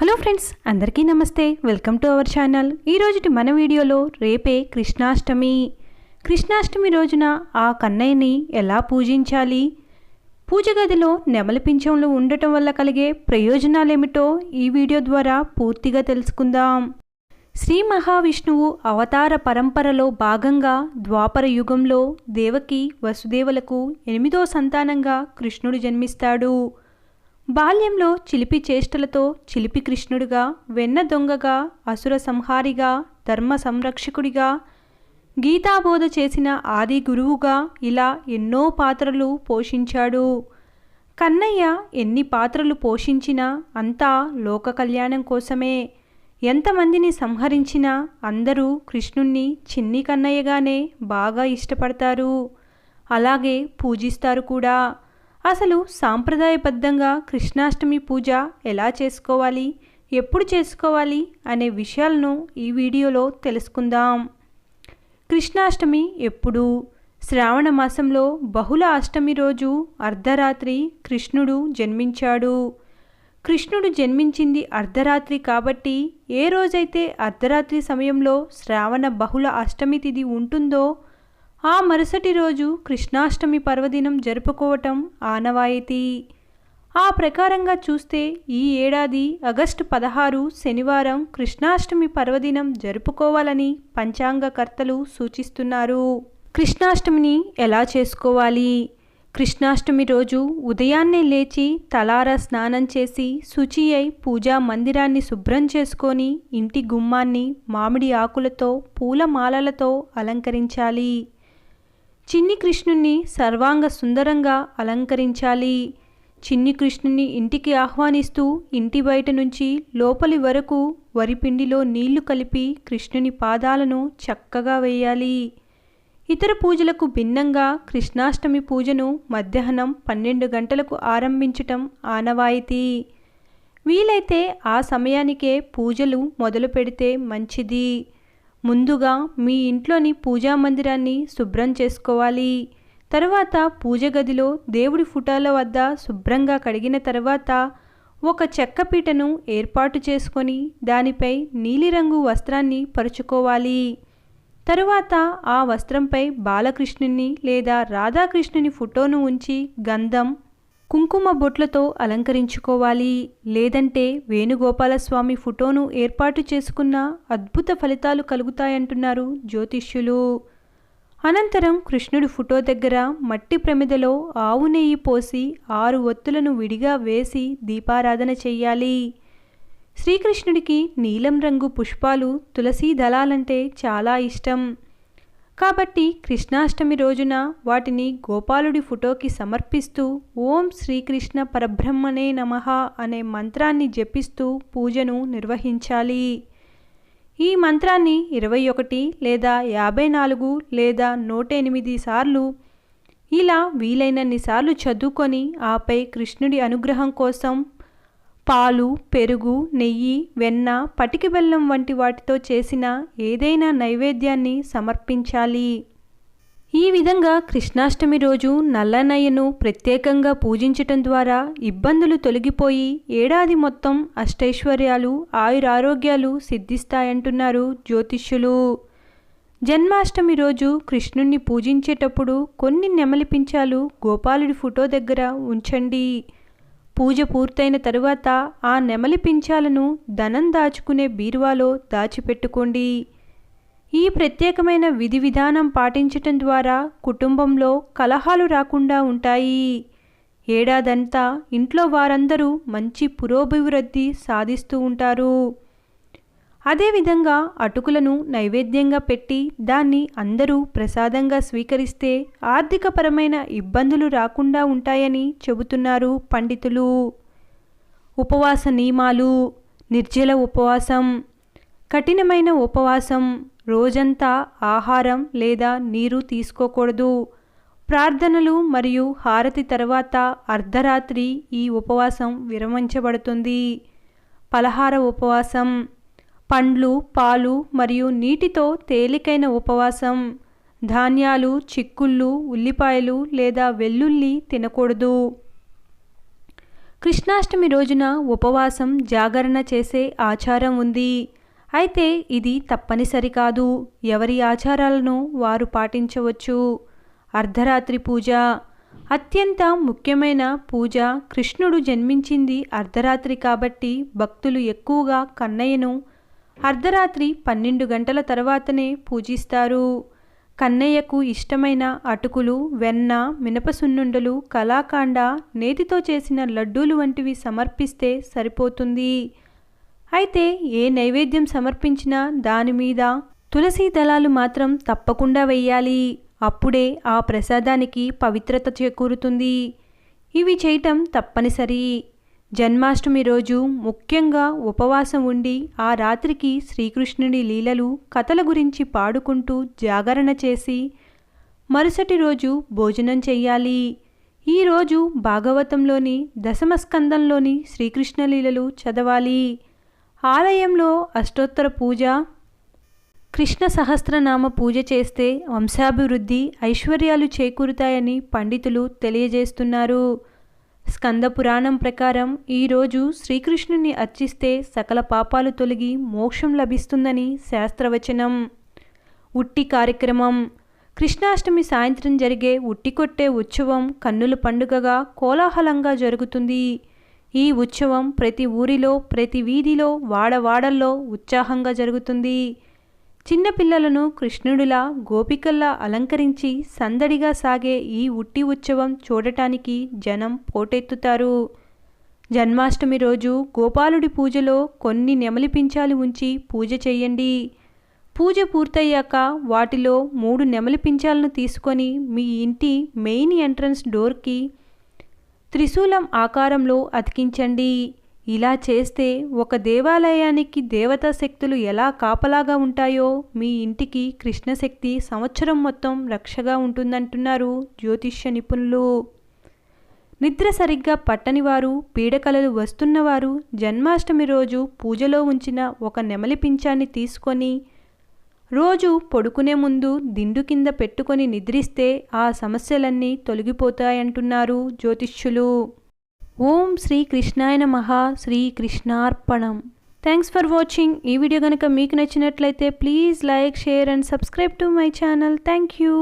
Hello friends అందరికీ నమస్తే. Welcome to our channel. ఈరోజుటి మన వీడియోలో రేపే కృష్ణాష్టమి. కృష్ణాష్టమి రోజున ఆ కన్నయ్యని ఎలా పూజించాలి? పూజ గదిలో నెమలి పింఛంలో ఉండటం వల్ల కలిగే ప్రయోజనాలేమిటో ఈ వీడియో ద్వారా పూర్తిగా తెలుసుకుందాం. శ్రీ మహావిష్ణువు అవతార పరంపరలో భాగంగా ద్వాపర యుగంలో దేవకి వసుదేవులకు ఎనిమిదో సంతానంగా కృష్ణుడు జన్మిస్తాడు. బాల్యంలో చిలిపి చేష్టలతో చిలిపి కృష్ణుడిగా వెన్న దొంగగా అసుర సంహారిగా ధర్మ సంరక్షకుడిగా గీతాబోధ చేసిన ఆది గురువుగా ఇలా ఎన్నో పాత్రలు పోషించాడు. కన్నయ్య ఎన్ని పాత్రలు పోషించినా అంతా లోక కళ్యాణం కోసమే. ఎంతమందిని సంహరించినా అందరూ కృష్ణుణ్ణి చిన్ని కన్నయ్యగానే బాగా ఇష్టపడతారు. అలాగే పూజిస్తారు కూడా. అసలు సాంప్రదాయబద్ధంగా కృష్ణాష్టమి పూజ ఎలా చేసుకోవాలి? ఎప్పుడు చేసుకోవాలి? అనే విషయాలను ఈ వీడియోలో తెలుసుకుందాం. కృష్ణాష్టమి ఎప్పుడు? శ్రావణ మాసంలో బహుళ అష్టమి రోజు అర్ధరాత్రి కృష్ణుడు జన్మించాడు. కృష్ణుడు జన్మించింది అర్ధరాత్రి కాబట్టి ఏ రోజైతే అర్ధరాత్రి సమయంలో శ్రావణ బహుళ అష్టమి తిథి ఉంటుందో ఆ మరుసటి రోజు కృష్ణాష్టమి పర్వదినం జరుపుకోవటం ఆనవాయితీ. ఆ ప్రకారంగా చూస్తే ఈ ఏడాది ఆగస్టు పదహారు శనివారం కృష్ణాష్టమి పర్వదినం జరుపుకోవాలని పంచాంగకర్తలు సూచిస్తున్నారు. కృష్ణాష్టమిని ఎలా చేసుకోవాలి? కృష్ణాష్టమి రోజు ఉదయాన్నే లేచి తలార స్నానం చేసి శుచి అయి పూజా మందిరాన్ని శుభ్రం చేసుకొని ఇంటి గుమ్మాన్ని మామిడి ఆకులతో పూల మాలలతో అలంకరించాలి. చిన్ని కృష్ణుణ్ణి సర్వాంగ సుందరంగా అలంకరించాలి. చిన్ని కృష్ణుని ఇంటికి ఆహ్వానిస్తూ ఇంటి బయట నుంచి లోపలి వరకు వరిపిండిలో నీళ్ళు కలిపి కృష్ణుని పాదాలను చక్కగా వేయాలి. ఇతర పూజలకు భిన్నంగా కృష్ణాష్టమి పూజను మధ్యాహ్నం పన్నెండు గంటలకు ఆరంభించటం ఆనవాయితీ. వీలైతే ఆ సమయానికే పూజలు మొదలు పెడితే మంచిది. ముందుగా మీ ఇంట్లోని పూజా మందిరాన్ని శుభ్రం చేసుకోవాలి. తరువాత పూజ గదిలో దేవుడి ఫుటాల వద్ద శుభ్రంగా కడిగిన తర్వాత ఒక చెక్క పీటను ఏర్పాటు చేసుకొని దానిపై నీలిరంగు వస్త్రాన్ని పరుచుకోవాలి. తరువాత ఆ వస్త్రంపై బాలకృష్ణుని లేదా రాధాకృష్ణుని ఫోటోను ఉంచి గంధం కుంకుమ బొట్లతో అలంకరించుకోవాలి. లేదంటే వేణుగోపాలస్వామి ఫోటోను ఏర్పాటు చేసుకున్న అద్భుత ఫలితాలు కలుగుతాయంటున్నారు జ్యోతిష్యులు. అనంతరం కృష్ణుడి ఫోటో దగ్గర మట్టి ప్రమిదలో ఆవు నెయ్యి పోసి ఆరు ఒత్తులను విడిగా వేసి దీపారాధన చెయ్యాలి. శ్రీకృష్ణుడికి నీలం రంగు పుష్పాలు తులసీ దళాలంటే చాలా ఇష్టం. కాబట్టి కృష్ణాష్టమి రోజున వాటిని గోపాలుడి ఫోటోకి సమర్పిస్తూ ఓం శ్రీకృష్ణ పరబ్రహ్మణే నమ అనే మంత్రాన్ని జపిస్తూ పూజను నిర్వహించాలి. ఈ మంత్రాన్ని ఇరవై ఒకటి లేదా యాభై నాలుగు లేదా నూట ఎనిమిది సార్లు ఇలా వీలైనన్ని సార్లు చదువుకొని ఆపై కృష్ణుడి అనుగ్రహం కోసం పాలు పెరుగు నెయ్యి వెన్న పటికి బెల్లం వంటి వాటితో చేసిన ఏదైనా నైవేద్యాన్ని సమర్పించాలి. ఈ విధంగా కృష్ణాష్టమి రోజు నల్లనయ్యను ప్రత్యేకంగా పూజించటం ద్వారా ఇబ్బందులు తొలగిపోయి ఏడాది మొత్తం అష్టైశ్వర్యాలు ఆయురారోగ్యాలు సిద్ధిస్తాయంటున్నారు జ్యోతిష్యులు. జన్మాష్టమి రోజు కృష్ణుణ్ణి పూజించేటప్పుడు కొన్ని నెమలిపించాలు గోపాలుడి ఫోటో దగ్గర ఉంచండి. పూజ పూర్తయిన తరువాత ఆ నెమలి పించాలను ధనం దాచుకునే బీరువాలో దాచిపెట్టుకోండి. ఈ ప్రత్యేకమైన విధి విధానం పాటించటం ద్వారా కుటుంబంలో కలహాలు రాకుండా ఉంటాయి. ఏడాదంతా ఇంట్లో వారందరూ మంచి పురోభివృద్ధి సాధిస్తూ ఉంటారు. అదేవిధంగా అటుకులను నైవేద్యంగా పెట్టి దాన్ని అందరూ ప్రసాదంగా స్వీకరిస్తే ఆర్థికపరమైన ఇబ్బందులు రాకుండా ఉంటాయని చెబుతున్నారు పండితులు. ఉపవాస నియమాలు నిర్జల ఉపవాసం కఠినమైన ఉపవాసం రోజంతా ఆహారం లేదా నీరు తీసుకోకూడదు. ప్రార్థనలు మరియు హారతి తర్వాత అర్ధరాత్రి ఈ ఉపవాసం విరమించబడుతుంది. పలహార ఉపవాసం పండ్లు పాలు మరియు నీటితో తేలికైన ఉపవాసం. ధాన్యాలు చిక్కుళ్ళు ఉల్లిపాయలు లేదా వెల్లుల్లి తినకూడదు. కృష్ణాష్టమి రోజున ఉపవాసం జాగరణ చేసే ఆచారం ఉంది. అయితే ఇది తప్పనిసరి కాదు. ఎవరి ఆచారాలను వారు పాటించవచ్చు. అర్ధరాత్రి పూజ. అత్యంత ముఖ్యమైన పూజ కృష్ణుడు జన్మించింది అర్ధరాత్రి కాబట్టి భక్తులు ఎక్కువగా కన్నయ్యను అర్ధరాత్రి పన్నెండు గంటల తర్వాతనే పూజిస్తారు. కన్నయ్యకు ఇష్టమైన అటుకులు వెన్న మినపసున్నుండలు కలాకాండ నేతితో చేసిన లడ్డూలు వంటివి సమర్పిస్తే సరిపోతుంది. అయితే ఏ నైవేద్యం సమర్పించినా దాని మీద తులసి దళాలు మాత్రం తప్పకుండా వెయ్యాలి. అప్పుడే ఆ ప్రసాదానికి పవిత్రత చేకూరుతుంది. ఇవి చేయటం తప్పనిసరి. జన్మాష్టమి రోజు ముఖ్యంగా ఉపవాసం ఉండి ఆ రాత్రికి శ్రీకృష్ణుని లీలలు కథల గురించి పాడుకుంటూ జాగరణ చేసి మరుసటి రోజు భోజనం చెయ్యాలి. ఈరోజు భాగవతంలోని దశమస్కందంలోని శ్రీకృష్ణ లీలలు చదవాలి. ఆలయంలో అష్టోత్తర పూజ కృష్ణ సహస్రనామ పూజ చేస్తే వంశాభివృద్ధి ఐశ్వర్యాలు చేకూరుతాయని పండితులు తెలియజేస్తున్నారు. స్కంద పురాణం ప్రకారం ఈరోజు శ్రీకృష్ణుని అర్చిస్తే సకల పాపాలు తొలగి మోక్షం లభిస్తుందని శాస్త్రవచనం. ఉట్టి కార్యక్రమం. కృష్ణాష్టమి సాయంత్రం జరిగే ఉట్టి కొట్టే ఉత్సవం కన్నుల పండుగగా కోలాహలంగా జరుగుతుంది. ఈ ఉత్సవం ప్రతి ఊరిలో ప్రతి వీధిలో వాడవాడల్లో ఉత్సాహంగా జరుగుతుంది. చిన్నపిల్లలను కృష్ణుడిలా గోపికల్లా అలంకరించి సందడిగా సాగే ఈ ఉట్టి ఉత్సవం చూడటానికి జనం పోటెత్తుతారు. జన్మాష్టమి రోజు గోపాలుడి పూజలో కొన్ని నెమలిపించాలు ఉంచి పూజ చేయండి. పూజ పూర్తయ్యాక వాటిలో మూడు నెమలిపించాలను తీసుకొని మీ ఇంటి మెయిన్ ఎంట్రన్స్ డోర్కి త్రిశూలం ఆకారంలో అతికించండి. ఇలా చేస్తే ఒక దేవాలయానికి దేవతా శక్తులు ఎలా కాపలాగా ఉంటాయో మీ ఇంటికి కృష్ణశక్తి సంవత్సరం మొత్తం రక్షగా ఉంటుందంటున్నారు జ్యోతిష్య నిపుణులు. నిద్ర సరిగ్గా పట్టనివారు పీడకలలు వస్తున్నవారు జన్మాష్టమి రోజు పూజలో ఉంచిన ఒక నెమలి పింఛాన్ని తీసుకొని రోజు పడుకునే ముందు దిండు కింద పెట్టుకొని నిద్రిస్తే ఆ సమస్యలన్నీ తొలగిపోతాయంటున్నారు జ్యోతిష్యులు. ఓం శ్రీ కృష్ణాయ నమ శ్రీ కృష్ణార్పణం. థ్యాంక్స్ ఫర్ వాచింగ్ ఈ వీడియో కనుక మీకు నచ్చినట్లయితే please like share and subscribe to my channel thank you